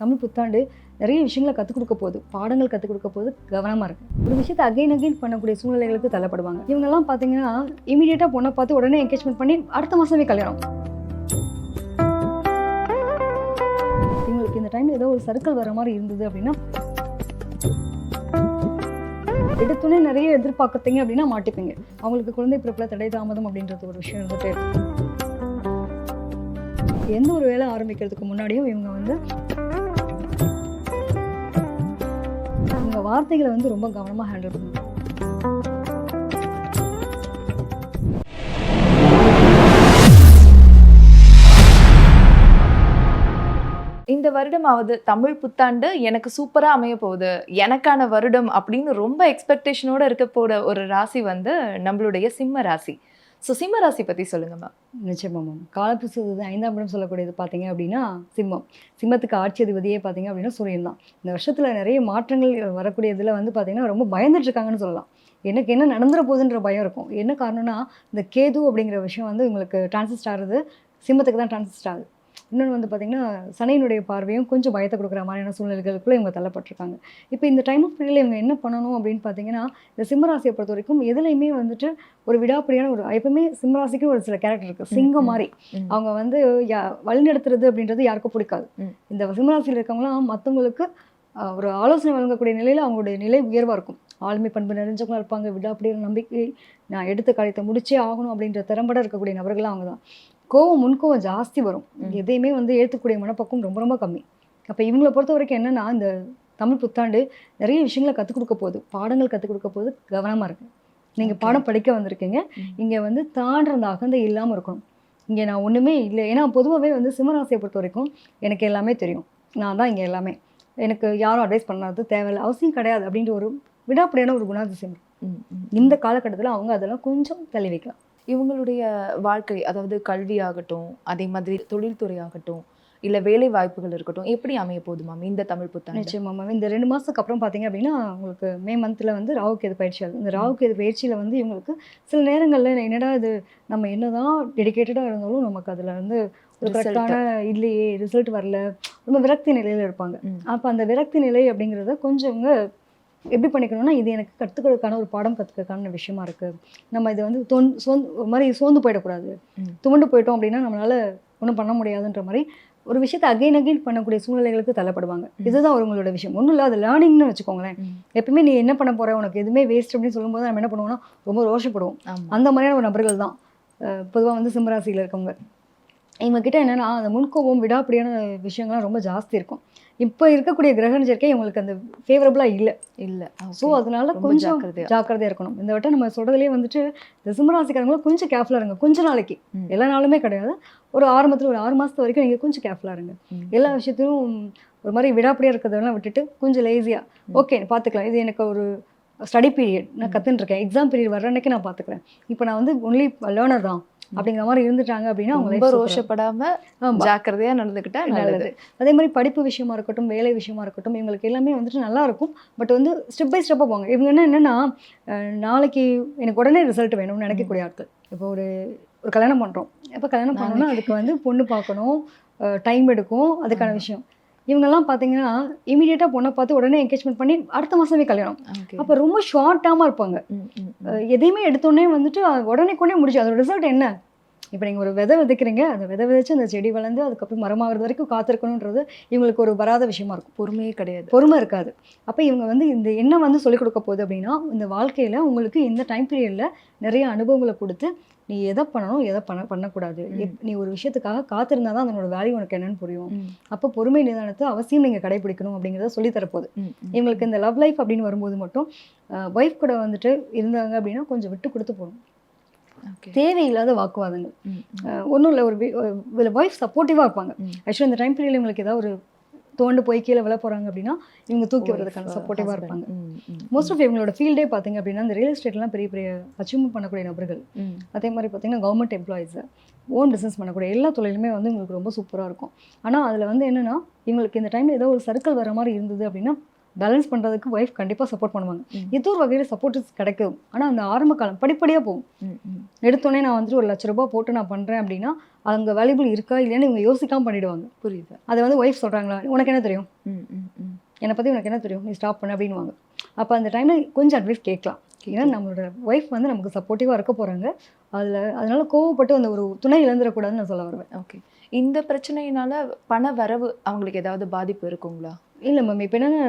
தமிழ் புத்தாண்டு நிறைய விஷயங்களை கற்றுக் கொடுக்க போகுது. பாடங்கள் கற்றுக் கொடுக்க போகுது. கவனமாக இருக்கு. ஒரு விஷயத்தை அகைன் அகைன் பண்ணக்கூடிய சூழ்நிலைகளுக்கு தள்ளப்படுவாங்க. இவங்கெல்லாம் பார்த்தீங்கன்னா இமீடியட்டாக பொண்ணை பார்த்து உடனே என்கேஜ்மெண்ட் பண்ணி அடுத்த மாதமே கல்யாணம். இவங்களுக்கு இந்த டைம் ஏதோ ஒரு சர்க்கிள் வர மாதிரி இருந்தது அப்படின்னா எடுத்துனே நிறைய எதிர்பார்க்கத்தீங்க அப்படின்னா மாட்டிப்பீங்க. அவங்களுக்கு குழந்தை பிறப்பில் தடை தாமதம் அப்படின்றது ஒரு விஷயம் இருந்துட்டே இருக்கு. எந்த ஒரு வேலை ஆரம்பிக்கிறதுக்கு முன்னாடியும் இவங்க வந்து இவங்க வார்த்தைகளை வந்து ரொம்ப கவனமாக ஹேண்டில் பண்ணுவாங்க இந்த வருடமாவது தமிழ் புத்தாண்டு எனக்கு சூப்பராக அமைய போகுது. எனக்கான வருடம் அப்படின்னு ரொம்ப எக்ஸ்பெக்டேஷனோடு இருக்க போகிற ஒரு ராசி வந்து நம்மளுடைய சிம்ம ராசி. ஸோ சிம்ம ராசி சொல்லுங்கள் சொல்லுங்க மேம் நிச்சயமா மேம் காலப்பிரசது ஐந்தாம் இடம் சொல்லக்கூடியது பார்த்தீங்க அப்படின்னா சிம்மம். சிம்மத்துக்கு ஆட்சி அதிபதியே பார்த்தீங்க அப்படின்னா சூரியன் தான். இந்த வருஷத்தில் நிறைய மாற்றங்கள் வரக்கூடியதில் வந்து பார்த்தீங்கன்னா ரொம்ப பயந்துட்டு இருக்காங்கன்னு சொல்லலாம். எனக்கு என்ன நடந்துற போகுதுன்ற பயம் இருக்கும். என்ன காரணம்னா இந்த கேது அப்படிங்கிற விஷயம் வந்து உங்களுக்கு டிரான்சிஸ்ட் ஆகுது. சிம்மத்துக்கு தான் டிரான்சிஸ்ட் ஆகுது. இன்னொன்று வந்து பார்த்திங்கன்னா சனியினுடைய பார்வையும் கொஞ்சம் பயத்தை கொடுக்குற மாதிரியான சூழ்நிலைகளுக்குள்ளே இவங்க தள்ளப்பட்டிருக்காங்க. இப்போ இந்த டைம் ஆஃப் பீரியடில் இவங்க என்ன பண்ணணும் அப்படின்னு பார்த்தீங்கன்னா இந்த சிம்மராசியை பொறுத்த வரைக்கும் எதுலையுமே வந்துட்டு ஒரு விடாப்பிடியான ஒரு எப்பவுமே சிம்மராசிக்கு ஒரு சில கேரக்டர் இருக்குது சிங்கம் மாதிரி. அவங்க வந்து யா- வழிநடத்துறது அப்படின்றது யாருக்கும் பிடிக்காது. இந்த சிம்மராசியில் இருக்கவங்களாம் மற்றவங்களுக்கு ஒரு ஆலோசனை வழங்கக்கூடிய நிலையில் அவங்களுடைய நிலை உயர்வாக இருக்கும். ஆளுமை பண்பு நிறைஞ்சவங்களா இருப்பாங்க. விடாப்பிடியான நம்பிக்கை நான் எடுத்த காரியத்தை முடிச்சே ஆகணும் அப்படின்ற திறம்பட இருக்கக்கூடிய நபர்களாக அவங்க தான். கோவம் முன்கோவம் ஜாஸ்தி வரும். எதையுமே வந்து ஏற்றுக்கூடிய மனப்பக்குவம் ரொம்ப ரொம்ப கம்மி. அப்போ இவங்களை பொறுத்த வரைக்கும் என்னன்னா இந்த தமிழ் புத்தாண்டு நிறைய விஷயங்களை கற்றுக் கொடுக்க போகுது. பாடங்கள் கற்றுக் கொடுக்க போகுது. கவனமாக இருக்கு. நீங்கள். பாடம் படிக்க வந்திருக்கீங்க. இங்கே வந்து தாண்டுற அந்த அகந்தை இல்லாமல் இருக்கணும். இங்கே நான் ஒன்றுமே இல்லை. ஏன்னா பொதுவாகவே வந்து சிம்மராசியை பொறுத்த வரைக்கும் எனக்கு எல்லாமே தெரியும். நான் தான் இங்கே எல்லாமே. எனக்கு யாரும் அட்வைஸ் பண்ணாது தேவையில்லை. அவசியம் கிடையாது அப்படின்ற ஒரு விடாப்படியான ஒரு குணாதிசயம். இந்த காலகட்டத்தில் அவங்க அதெல்லாம் கொஞ்சம் தள்ளி வைக்கலாம். இவங்களுடைய வாழ்க்கை அதாவது கல்வி ஆகட்டும் அதே மாதிரி தொழில்துறை ஆகட்டும் இல்ல வேலை வாய்ப்புகள் இருக்கட்டும் எப்படி அமைய போகுது மேம் இந்த தமிழ் புத்தாண்டு? நிச்சயமா மேம் இந்த ரெண்டு மாதத்துக்கு அப்புறம் பார்த்தீங்க அப்படின்னா உங்களுக்கு மே மந்தில் வந்து ராகுக்கு எது பயிற்சி ஆகுது இந்த ராகுக்கு எது பயிற்சியில் வந்து இவங்களுக்கு சில நேரங்களில் என்னடா இது நம்ம என்னதான் டெடிகேட்டடாக இருந்தாலும் நமக்கு அதில் வந்து ஒரு. கரெக்டான இல்லையே ரிசல்ட் வரல. ரொம்ப விரக்தி நிலையில் இருப்பாங்க. அப்போ அந்த விரக்தி நிலை அப்படிங்கிறத கொஞ்சம் இவங்க எப்படி பண்ணிக்கணும்னா இது எனக்கு கற்றுக்கிறதுக்கான ஒரு பாடம் கற்றுக்கிறதுக்கான விஷயமா இருக்குது நம்ம இதை வந்து தொன் சோர்ந்து ஒரு மாதிரி சோர்ந்து போயிடக்கூடாது. துவண்டு போயிட்டோம் அப்படின்னா நம்மளால ஒன்றும் பண்ண முடியாதுன்ற மாதிரி ஒரு விஷயத்தை அகைன் அகைன் பண்ணக்கூடிய சூழ்நிலைகளுக்கு தள்ளப்படுவாங்க. இதுதான் அவங்களோட விஷயம். ஒன்றும் இல்லை அது லேர்னிங்னு வச்சுக்கோங்களேன். ம். எப்பவுமே நீ என்ன பண்ண போற? உனக்கு எதுவுமே வேஸ்ட் அப்படின்னு சொல்லும்போது நம்ம என்ன பண்ணுவோம்னா ரொம்ப ரோஷப்படுவோம். அந்த மாதிரியான ஒரு நபர்கள் தான். பொதுவாக வந்து சிம்மராசியில் இருக்கவங்க. இவங்க கிட்ட என்னன்னா அந்த முன்கோபம் விடாப்படியான விஷயங்கள்லாம் ரொம்ப ஜாஸ்தி இருக்கும். இப்போ இருக்கக்கூடிய கிரகண சேர்க்கை இவங்களுக்கு அந்த ஃபேவரபுளாக இல்லை இல்ல ஸோ. அதனால கொஞ்சம் ஜாக்கிரதையா. ஜாக்கிரதையா இருக்கணும் இந்த வட்டம் நம்ம சொல்றதுலேயே வந்துட்டு இந்த சிம்மராசிக்காரங்களும் கொஞ்சம் கேர்ஃபுல்லாக இருங்க கொஞ்ச நாளைக்கு. எல்லா நாளுமே கிடையாது ஒரு ஆரம்பத்தில் ஒரு ஆறு மாதத்து வரைக்கும் நீங்கள் கொஞ்சம் கேர்ஃபுல்லாக இருங்க. எல்லா விஷயத்தையும் ஒரு மாதிரி விடாப்படியாக இருக்கிறதெல்லாம் விட்டுட்டு கொஞ்சம் லேசியாக. ஓகே பார்த்துக்கலாம் இது எனக்கு ஒரு ஸ்டடி பீரியட் நான். கற்றுன்னு இருக்கேன் எக்ஸாம் பீரியட் வர அன்னைக்கு நான் பார்த்துக்கிறேன் இப்போ நான் வந்து ஒன்லி லேர்னர் தான். அப்படிங்கிற மாதிரி இருந்துட்டாங்க அப்படின்னா அவங்க ரொம்ப ரோஷப்படாம. ஜாக்கிரதையா நடந்துக்கிட்டா நல்லது. அதே மாதிரி படிப்பு விஷயமா இருக்கட்டும் வேலை விஷயமா இருக்கட்டும் இவங்களுக்கு எல்லாமே வந்துட்டு நல்லா இருக்கும். பட் வந்து ஸ்டெப் பை ஸ்டெப்பாக போவாங்க. இவங்க என்ன என்னன்னா நாளைக்கு எனக்கு உடனே ரிசல்ட் வேணும்னு நினைக்கக்கூடிய ஆட்கள். இப்போ ஒரு ஒரு கல்யாணம் பண்ணுறோம் இப்போ கல்யாணம் பண்ணோம்னா அதுக்கு வந்து பொண்ணு பார்க்கணும் டைம் எடுக்கும். அதுக்கான. விஷயம். இவங்கெல்லாம் பார்த்தீங்கன்னா இமீடியட்டாக பொண்ணை பார்த்து உடனே என்கேஜ்மெண்ட் பண்ணி அடுத்த மாதமே கல்யாணம். அப்போ ரொம்ப இருப்பாங்க. ம், ம். அஹ், எதையுமே எடுத்தோடனே வந்துட்டு உடனே கொண்டே முடிச்சு அதோட ரிசல்ட் என்ன? இப்போ நீங்கள் ஒரு விதை விதைக்கிறீங்க. அந்த விதை விதைச்சு அந்த செடி வளர்ந்து அதுக்கப்புறம் மரமாகிறது வரைக்கும் காத்திருக்கணுன்றது இவங்களுக்கு ஒரு வராத விஷயமா இருக்கும். பொறுமையே கிடையாது. பொறுமை இருக்காது. அப்போ இவங்க வந்து இந்த என்ன வந்து சொல்லிக் கொடுக்க போகுது அப்படின்னா இந்த வாழ்க்கையில் உங்களுக்கு இந்த டைம் பீரியடில் நிறைய அனுபவங்களை கொடுத்து நீ எதை பண்ணணும் எதை பண்ண பண்ணக்கூடாது. நீ ஒரு விஷயத்துக்காக காத்திருந்தா தான் அதனோட வேல்யூ உனக்கு என்னன்னு புரியும். அப்போ பொறுமை நிதானத்தை அவசியம் நீங்கள் கடைபிடிக்கணும் அப்படிங்கிறத சொல்லி தரப்போகுது. இவங்களுக்கு இந்த லவ் லைஃப் அப்படின்னு வரும்போது மட்டும் ஒய்ஃப் கூட வந்துட்டு இருந்தாங்க அப்படின்னா கொஞ்சம் விட்டு கொடுத்து போகணும். தேவையில்லாத வாக்குவாதங்கள். ஒன்றும் இல்லை ஒரு ஒய்ஃப் சப்போர்ட்டிவாக இருப்பாங்க. ஆக்சுவலி இந்த டைம் பீரியடில் இவங்களுக்கு ஏதாவது ஒரு தோண்டு போய் கீழே விழ போகிறாங்க அப்படின்னா இவங்க தூக்கி Wife, வர்றதுக்கான uh, சப்போர்ட்டிவாக husband. இருப்பாங்க. மோஸ்ட் ஆஃப் இவங்களோட ஃபீல்டே பார்த்தீங்க அப்படின்னா இந்த ரியல் எஸ்டேட்லாம் பெரிய பெரிய அச்சீவ்மெண்ட் பண்ணக்கூடிய நபர்கள். அதே மாதிரி பார்த்தீங்கன்னா கவர்மெண்ட் எம்ப்ளாயிஸ் ஓன் பிஸ்னஸ் பண்ணக்கூடிய எல்லா தொழிலுமே வந்து இவங்களுக்கு ரொம்ப சூப்பராக இருக்கும். ஆனால் அதில் வந்து என்னென்னா இவங்களுக்கு இந்த டைமில் ஏதோ ஒரு சர்க்கிள் வர மாதிரி இருந்தது அப்படின்னா பேலன்ஸ் பண்ணுறதுக்கு ஒய்ஃப் கண்டிப்பாக சப்போர்ட் பண்ணுவாங்க. ஏதோ ஒரு வகையில் சப்போர்ட் கிடைக்கும்? ஆனால் அந்த ஆரம்ப காலம் படிப்படியாக போகும். எடுத்தோடனே நான் வந்துட்டு ஒரு லட்ச ரூபாய் போட்டு நான் பண்ணுறேன் அப்படின்னா அங்கே வேல்யூபிள் இருக்கா இல்லையான்னு இவங்க யோசிக்காம பண்ணிடுவாங்க. புரியுது. அதை வந்து ஒய்ஃப் சொல்கிறாங்களா உனக்கு என்ன தெரியும்? என்னை பற்றி உனக்கு என்ன தெரியும்? நீ ஸ்டாப் பண்ண அப்படின்வாங்க அப்போ அந்த டைமில் கொஞ்சம் அட்வைஸ் கேட்கலாம். ஏன்னா நம்மளோட ஒய்ஃப் வந்து நமக்கு சப்போர்ட்டிவாக இருக்க போகிறாங்க அதில் அதனால கோவப்பட்டு அந்த ஒரு துணை இழந்துடக்கூடாதுன்னு நான் சொல்ல வருவேன். ஓகே இந்த பிரச்சனையினால பண வரவு அவங்களுக்கு ஏதாவது பாதிப்பு இருக்குங்களா? இல்லை மேம் இப்போ என்னன்னா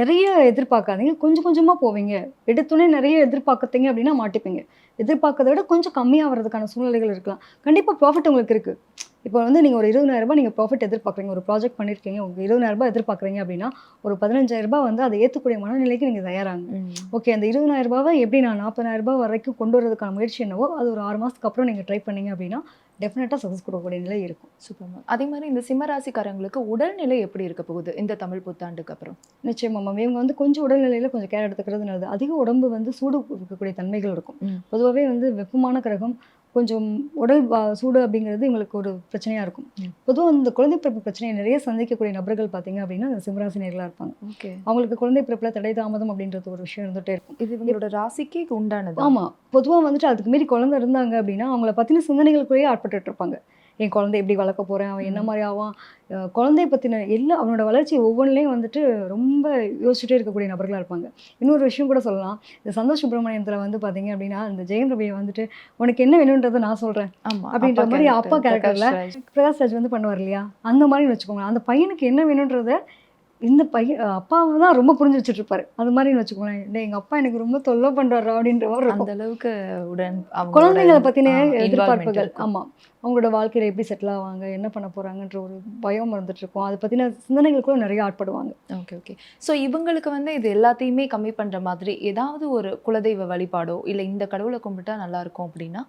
நிறைய எதிர்பார்க்காதீங்க. கொஞ்சம் கொஞ்சமாக போவீங்க. எடுத்துனே நிறைய எதிர்பார்க்கத்தீங்க அப்படின்னா மாட்டிப்பீங்க. எதிர்பார்க்கறத விட கொஞ்சம் கம்மியாக வர்றதுக்கான சூழ்நிலைகள் இருக்கலாம். கண்டிப்பாக ப்ராஃபிட் உங்களுக்கு இருக்குது இப்போ வந்து நீங்கள் ஒரு இருபதாயிரம் ரூபாய் நீங்கள் ப்ராஃபிட் எதிர்பார்க்குறீங்க. ஒரு ப்ராஜெக்ட் பண்ணியிருக்கீங்க உங்களுக்கு இருபதாயிரம் ரூபாய் எதிர்பார்க்குறீங்க அப்படின்னா ஒரு பதினஞ்சாயிரம் ரூபாய் வந்து அதை ஏற்றக்கூடிய மனநிலைக்கு நீங்கள் தயாராங்க. ஓகே அந்த இருபதாயிரம் ரூபாவை எப்படி நான் நாற்பதாயிரம் ரூபாய் வரைக்கும் கொண்டு வரதுக்கான முயற்சி என்னவோ அது ஒரு ஆறு மாதத்துக்கு அப்புறம் நீங்கள் ட்ரை பண்ணீங்க அப்படின்னா டெஃபினட்டாக சக்ஸஸ் கொடுக்கக்கூடிய நிலை இருக்கும். சூப்பர் மேம் அதே மாதிரி இந்த சிம்மராசிக்காரங்களுக்கு உடல்நிலை எப்படி இருக்க போகுது இந்த தமிழ் புத்தாண்டுக்கு அப்புறம்? நிச்சயமா மேம் இவங்க வந்து கொஞ்சம் உடல்நிலையில கொஞ்சம் கேர் எடுத்துக்கிறது நல்லது. அதிக உடம்பு வந்து சூடு இருக்கக்கூடிய தன்மைகள் இருக்கும். பொதுவாகவே வந்து வெப்பமான கிரகம் கொஞ்சம் உடல் சூடு அப்படிங்கிறது இவங்களுக்கு ஒரு பிரச்சனையா இருக்கும். பொதுவாக இந்த குழந்தை பிறப்பு பிரச்சனையை நிறைய சந்திக்கக்கூடிய நபர்கள் பார்த்தீங்க அப்படின்னா அந்த சிம்மராசினியர்களாக இருப்பாங்க. ஓகே. அவங்களுக்கு குழந்தை பிறப்புல தடை தாமதம் அப்படின்றது ஒரு விஷயம் இருந்துகிட்டே இருக்கும். இது இவங்களோட ராசிக்கு உண்டானது? ஆமா. பொதுவா வந்துட்டு அதுக்கு மீறி குழந்தை இருந்தாங்க அப்படின்னா அவங்கள பத்தின சிந்தனைகளுக்குள்ளேயே ஆட்பட்டுட்டு இருப்பாங்க. என் குழந்தை எப்படி வளர்க்க போறேன்? அவன் என்ன. மாதிரி ஆவான்? குழந்தைய பத்தின எல்லா அவனோட வளர்ச்சி ஒவ்வொன்றிலையும் வந்துட்டு ரொம்ப யோசிச்சுட்டே இருக்கக்கூடிய நபர்களா இருப்பாங்க. இன்னொரு விஷயம் கூட சொல்லலாம். இந்த சந்தோஷ் சுப்பிரமணியத்துல வந்து பாத்தீங்க அப்படின்னா இந்த ஜெயம் ரவியை வந்துட்டு உனக்கு என்ன வேணுன்றதை நான் சொல்றேன். ஆமா அப்படின்ற மாதிரி அப்பா ராஜ். பிரகாஷ் ராஜ் வந்து பண்ணுவார் இல்லையா? அந்த மாதிரி வச்சுக்கோங்க அந்த பையனுக்கு என்ன வேணுன்றத இந்த பையன் அப்பாவை தான் ரொம்ப புரிஞ்சு வச்சுட்டு இருப்பாரு அது மாதிரி வச்சுக்கோங்களேன். டேய், எங்க அப்பா எனக்கு ரொம்ப தொல்லை பண்றாரு அப்படின்ற மாதிரி அந்த அளவுக்கு உடன் குழந்தைங்களை involvement எதிர்பார்ப்புகள். இருக்கும். ஆமா. அவங்களோட வாழ்க்கையில எப்படி செட்டில் ஆவாங்க என்ன பண்ண போறாங்கன்ற ஒரு பயம் இருந்துட்டு இருக்கும். அதை பத்தின சிந்தனைகளுக்குள்ள நிறைய ஆட்படுவாங்க. ஓகே ஓகே ஸோ இவங்களுக்கு வந்து இது எல்லாத்தையுமே கம்மி பண்ற மாதிரி ஏதாவது ஒரு குலதெய்வ வழிபாடோ இல்ல இந்த கடவுளை கும்பிட்டா நல்லா இருக்கும் அப்படின்னா?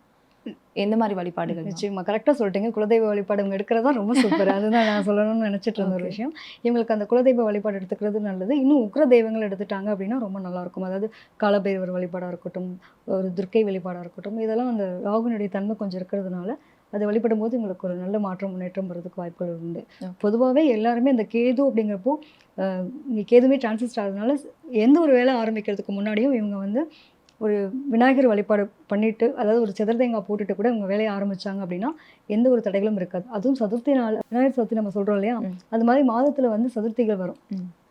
எந்த மாதிரி வழிபாடுகள்? நிச்சயமா கரெக்டா சொல்லிட்டீங்க குலதெய்வ வழிபாடு இவங்க எடுக்கிறதா ரொம்ப சூப்பர் அதுதான் நான் சொல்லணும்னு நினைச்சிட்டு இருந்த ஒரு. விஷயம் இவங்களுக்கு அந்த குலதெய்வ வழிபாடு எடுத்துக்கிறது நல்லது இன்னும் உக்ர தெய்வங்கள் எடுத்துட்டாங்க அப்படின்னா ரொம்ப நல்லா இருக்கும் அதாவது காலபைரவர் வழிபாடா இருக்கட்டும் ஒரு துர்க்கை வழிபாடா இருக்கட்டும் இதெல்லாம் அந்த ராகுனுடைய தன்மை கொஞ்சம் இருக்கிறதுனால அதை வழிபடும் போது உங்களுக்கு ஒரு நல்ல மாற்றம் முன்னேற்றம் வர்றதுக்கு வாய்ப்புகள் உண்டு. பொதுவாகவே எல்லாருமே இந்த கேது அப்படிங்கிறப்போ இங்க கேதுமே டிரான்சிஸ்ட் ஆகுறதுனால எந்த ஒரு வேலை ஆரம்பிக்கிறதுக்கு முன்னாடியும் இவங்க வந்து ஒரு விநாயகர் வழிபாடு பண்ணிட்டு அதாவது ஒரு சிதற தேங்காய் போட்டுட்டு கூட இவங்க வேலையை ஆரம்பிச்சாங்க அப்படின்னா எந்த ஒரு தடைகளும் இருக்காது அதுவும் சதுர்த்தி நாள் விநாயகர் சதுர்த்தி நம்ம சொல்றோம் இல்லையா. அது மாதிரி மாதத்துல வந்து சதுர்த்திகள் வரும்.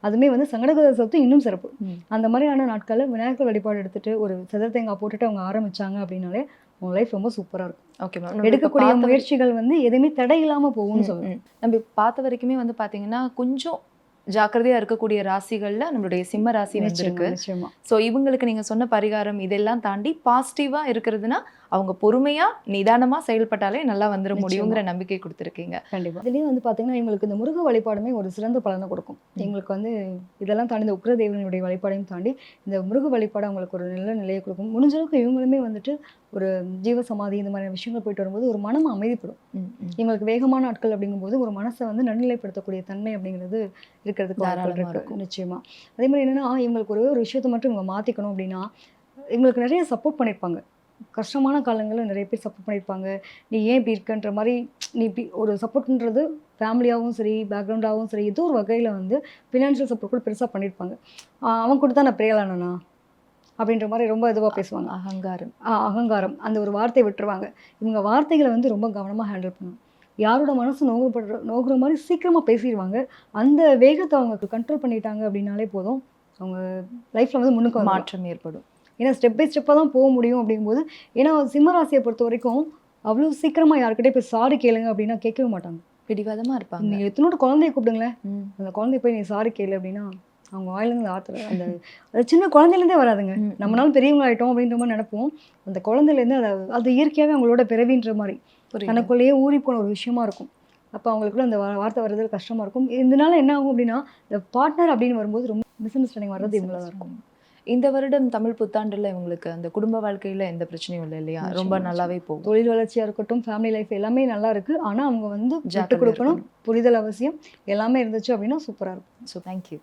அதுமே வந்து சங்கடகர சதுர்த்தி இன்னும் சிறப்பு. அந்த மாதிரியான நாட்களில் விநாயகர் வழிபாடு எடுத்துட்டு ஒரு சிதற தேங்காய் போட்டுட்டு அவங்க ஆரம்பிச்சாங்க அப்படின்னாலே உங்க லைஃப் ரொம்ப சூப்பரா இருக்கும் ஓகே மேம் எடுக்கக்கூடிய முயற்சிகள் வந்து எதுவுமே தடை இல்லாம போகும்னு சொல்லுவேன். நம்ம பார்த்த வரைக்குமே வந்து பாத்தீங்கன்னா கொஞ்சம் ஜாக்கிரதையா இருக்கக்கூடிய ராசிகள்ல நம்மளுடைய சிம்ம ராசி வந்திருக்கு. நிச்சயமா. ஸோ இவங்களுக்கு நீங்க சொன்ன பரிகாரம் இதெல்லாம் தாண்டி பாசிட்டிவா இருக்கிறதுனா அவங்க பொறுமையா நிதானமா செயல்பட்டாலே நல்லா வந்துட. முடியுங்கிற நம்பிக்கை கொடுத்துருக்கீங்க கண்டிப்பா இதுலயும் வந்து பாத்தீங்கன்னா இவங்களுக்கு இந்த முருக வழிபாடுமே ஒரு சிறந்த பலனை கொடுக்கும். எங்களுக்கு வந்து இதெல்லாம் தாண்டி இந்த உக்ர தேவனுடைய வழிபாடையும் தாண்டி இந்த முருக வழிபாடு அவங்களுக்கு ஒரு நல்ல நிலையை கொடுக்கும் முடிஞ்ச அளவுக்கு இவங்களுமே வந்துட்டு ஒரு ஜீவ சமாதி இந்த மாதிரி விஷயங்கள் போயிட்டு வரும்போது ஒரு மனம் அமைதிப்படும். இவங்களுக்கு வேகமான நாட்கள் அப்படிங்கும்போது ஒரு மனசை வந்து நடுநிலைப்படுத்தக்கூடிய தன்மை அப்படிங்கிறது இருக்கிறதுக்கு இருக்கும். நிச்சயமா அதே மாதிரி என்னன்னா இவங்களுக்கு ஒரே ஒரு விஷயத்தை மட்டும் இவங்க மாத்திக்கணும் அப்படின்னா இவங்களுக்கு நிறைய சப்போர்ட் பண்ணியிருப்பாங்க கஷ்டமான காலங்களில் நிறைய பேர் சப்போர்ட் பண்ணியிருப்பாங்க. நீ ஏன் இப்படி இருக்கன்ற மாதிரி நீ இப்படி ஒரு சப்போர்ட்ன்றது ஃபேமிலியாகவும் சரி பேக்ரவுண்டாகவும் சரி ஏதோ ஒரு வகையில் வந்து ஃபினான்ஷியல் சப்போர்ட் கூட பெருசாக பண்ணியிருப்பாங்க. அவன் கொடுத்தா நான் பிரேயலானா அப்படின்ற மாதிரி ரொம்ப இதுவாக பேசுவாங்க. அகங்காரம். அகங்காரம். அந்த ஒரு வார்த்தையை விட்டுருவாங்க. இவங்க வார்த்தைகளை வந்து ரொம்ப கவனமாக ஹேண்டில் பண்ணணும். யாரோட மனசு நோகுப்படுற நோகுற மாதிரி சீக்கிரமாக பேசிடுவாங்க அந்த வேகத்தை அவங்க கண்ட்ரோல் பண்ணிட்டாங்க அப்படின்னாலே போதும். அவங்க லைஃப்பில் வந்து முன்னுக்கு மாற்றம் ஏற்படும். ஏன்னா ஸ்டெப் பை ஸ்டெப்பாக தான் போக முடியும் அப்படிங்கும்போது ஏன்னா சிம்மராசியை பொறுத்த வரைக்கும் அவ்வளோ சீக்கிரமாக யாருக்கிட்டே போய் சாரி கேளுங்க அப்படின்னா கேட்கவே மாட்டாங்க. பிடிவாதமா இருப்பாங்க. நீங்கள் எத்தனோட குழந்தைய கூப்பிடுங்களேன். அந்த குழந்தைய போய் நீ சாரி கேளு அப்படின்னா அவங்க வாயிலேருந்து ஆத்துற அந்த அது சின்ன குழந்தையிலேருந்தே வராதுங்க. நம்மளால பெரியவங்க ஆயிட்டோம் அப்படின்ற மாதிரி நினைப்போம். அந்த குழந்தையிலேருந்து அதை அது இயற்கையாகவே அவங்களோட பிறவின்ற மாதிரி. தனக்குள்ளேயே ஊறி போன ஒரு விஷயமா இருக்கும். அப்போ அவங்களுக்குள்ள அந்த வார்த்தை வர்றது கஷ்டமா இருக்கும். இதனால என்ன ஆகும் அப்படின்னா இந்த பார்ட்னர் அப்படின்னு வரும்போது ரொம்ப மிஸ் அண்டர்ஸ்டாண்டிங் வர்றது இவங்கள தான் இருக்கும். இந்த வருடம் தமிழ் புத்தாண்டுல இவங்களுக்கு அந்த குடும்ப வாழ்க்கையில எந்த பிரச்சனையும் இல்லை இல்லையா? ரொம்ப நல்லாவே போகும். தொழில் வளர்ச்சியா இருக்கட்டும் ஃபேமிலி லைஃப் எல்லாமே நல்லா இருக்கு. ஆனா அவங்க வந்து விட்டு ஜாக்கிரதையா கொடுக்கணும். புரிதல் அவசியம். எல்லாமே இருந்துச்சு அப்படின்னா சூப்பரா இருக்கும். So thank you